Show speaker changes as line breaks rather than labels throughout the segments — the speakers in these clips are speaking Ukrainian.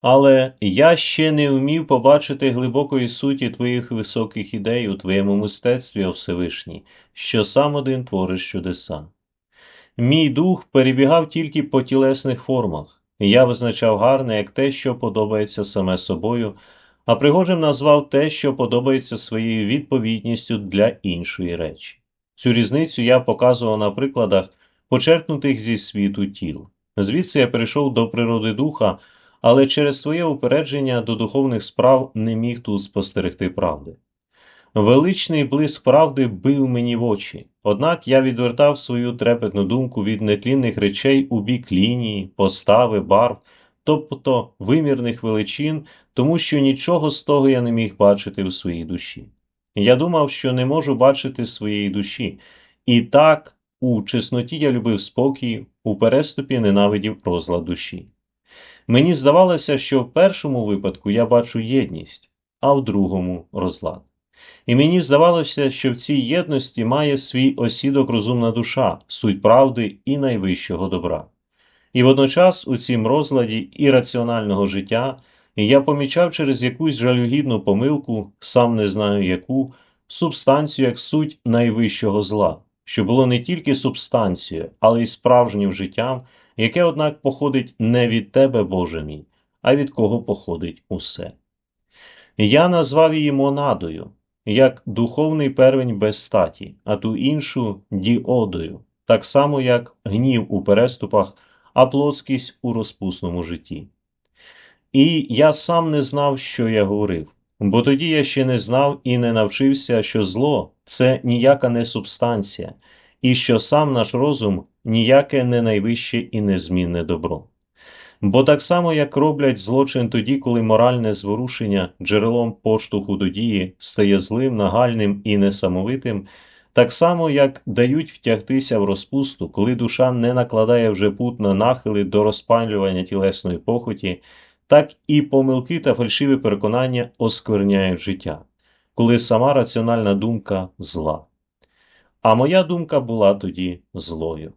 Але я ще не вмів побачити глибокої суті твоїх високих ідей у твоєму мистецтві, о Всевишній, що сам один твориш чудеса. Мій дух перебігав тільки по тілесних формах, я визначав гарне як те, що подобається саме собою, а пригожим назвав те, що подобається своєю відповідністю для іншої речі. Цю різницю я показував на прикладах, почерпнутих зі світу тіл. Звідси я перейшов до природи духа, але через своє упередження до духовних справ не міг тут спостерегти правди. Величний блиск правди бив мені в очі, однак я відвертав свою трепетну думку від нетлінних речей у бік лінії, постави, барв, тобто вимірних величин, тому що нічого з того я не міг бачити у своїй душі. Я думав, що не можу бачити своєї душі, і так у чесноті я любив спокій, у переступі ненавидів розлад душі. Мені здавалося, що в першому випадку я бачу єдність, а в другому розлад. І мені здавалося, що в цій єдності має свій осідок розумна душа, суть правди і найвищого добра. І водночас у цім розладі ірраціонального життя я помічав через якусь жалюгідну помилку, сам не знаю яку, субстанцію як суть найвищого зла, що було не тільки субстанцією, але й справжнім життям, яке, однак, походить не від тебе, Боже мій, а від кого походить усе. Я назвав її монадою, як духовний первень без статі, а ту іншу діодою, так само, як гнів у переступах, а плоскість у розпусному житті. І я сам не знав, що я говорив, бо тоді я ще не знав і не навчився, що зло це ніяка не субстанція, і що сам наш розум ніяке не найвище і незмінне добро. Бо так само, як роблять злочин тоді, коли моральне зворушення джерелом поштовху до дії стає злим, нагальним і несамовитим, так само, як дають втягтися в розпусту, коли душа не накладає вже пут на нахили до розпалювання тілесної похоті, так і помилки та фальшиві переконання оскверняють життя, коли сама раціональна думка зла. А моя думка була тоді злою.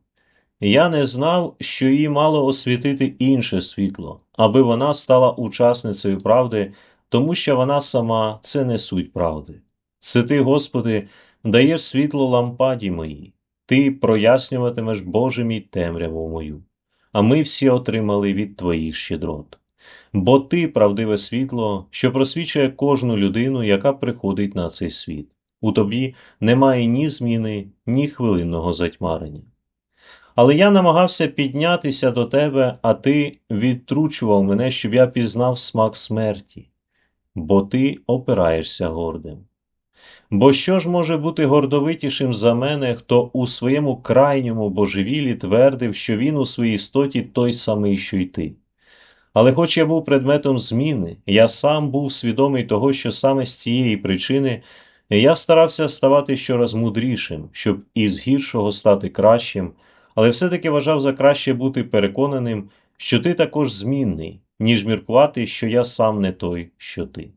Я не знав, що її мало освітити інше світло, аби вона стала учасницею правди, тому що вона сама це не суть правди. Це ти, Господи, даєш світло лампаді моїй, ти прояснюватимеш Боже мій темряву мою, а ми всі отримали від Твоїх щедрот. Бо ти правдиве світло, що просвічує кожну людину, яка приходить на цей світ. У тобі немає ні зміни, ні хвилинного затьмарення. Але я намагався піднятися до тебе, а ти відтручував мене, щоб я пізнав смак смерті, бо ти опираєшся гордим. Бо що ж може бути гордовитішим за мене, хто у своєму крайньому божевілі твердив, що він у своїй істоті той самий, що й ти? Але хоч я був предметом зміни, я сам був свідомий того, що саме з цієї причини я старався ставати щораз мудрішим, щоб із гіршого стати кращим але все-таки вважав за краще бути переконаним, що ти також змінний, ніж міркувати, що я сам не той, що ти.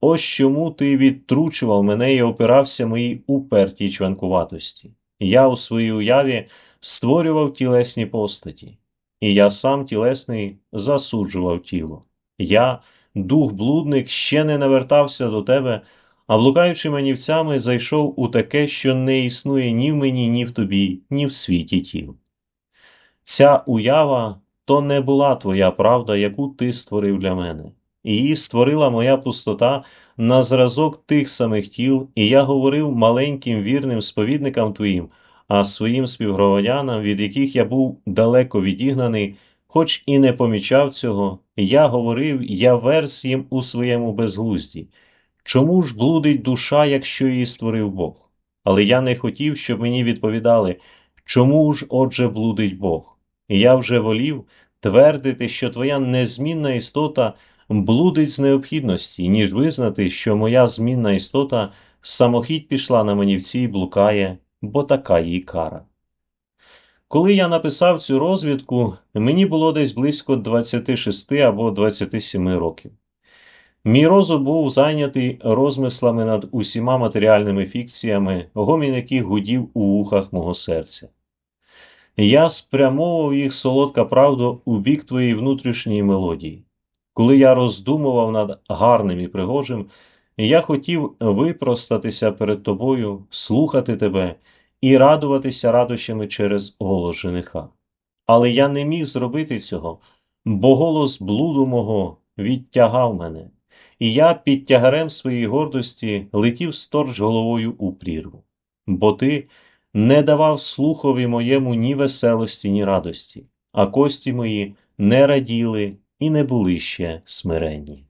Ось чому ти відтручував мене і опирався моїй упертій чванкуватості. Я у своїй уяві створював тілесні постаті, і я сам тілесний засуджував тіло. Я, дух блудник, ще не навертався до тебе, а блукаючи манівцями, зайшов у таке, що не існує ні в мені, ні в тобі, ні в світі тіл. Ця уява то не була твоя правда, яку ти створив для мене. Її створила моя пустота на зразок тих самих тіл, і я говорив маленьким вірним сповідникам твоїм, а своїм співгромадянам, від яких я був далеко відігнаний, хоч і не помічав цього, я говорив, я верс їм у своєму безглузді. Чому ж блудить душа, якщо її створив Бог? Але я не хотів, щоб мені відповідали, чому ж, отже, блудить Бог? І я вже волів твердити, що твоя незмінна істота блудить з необхідності, ніж визнати, що моя змінна істота самохідь пішла на манівці і блукає, бо така її кара. Коли я написав цю розвідку, мені було десь близько 26 або 27 років. Мій розум був зайнятий розмислами над усіма матеріальними фікціями, гомін яких гудів у вухах мого серця. Я спрямовував їх солодка правда у бік твоєї внутрішньої мелодії. Коли я роздумував над гарним і пригожим, я хотів випростатися перед тобою, слухати тебе і радуватися радощами через голос жениха. Але я не міг зробити цього, бо голос блуду мого відтягав мене, і я під тягарем своєї гордості летів сторч головою у прірву. Бо ти не давав слухові моєму ні веселості, ні радості, а кості мої не раділи і не були ще смиренні.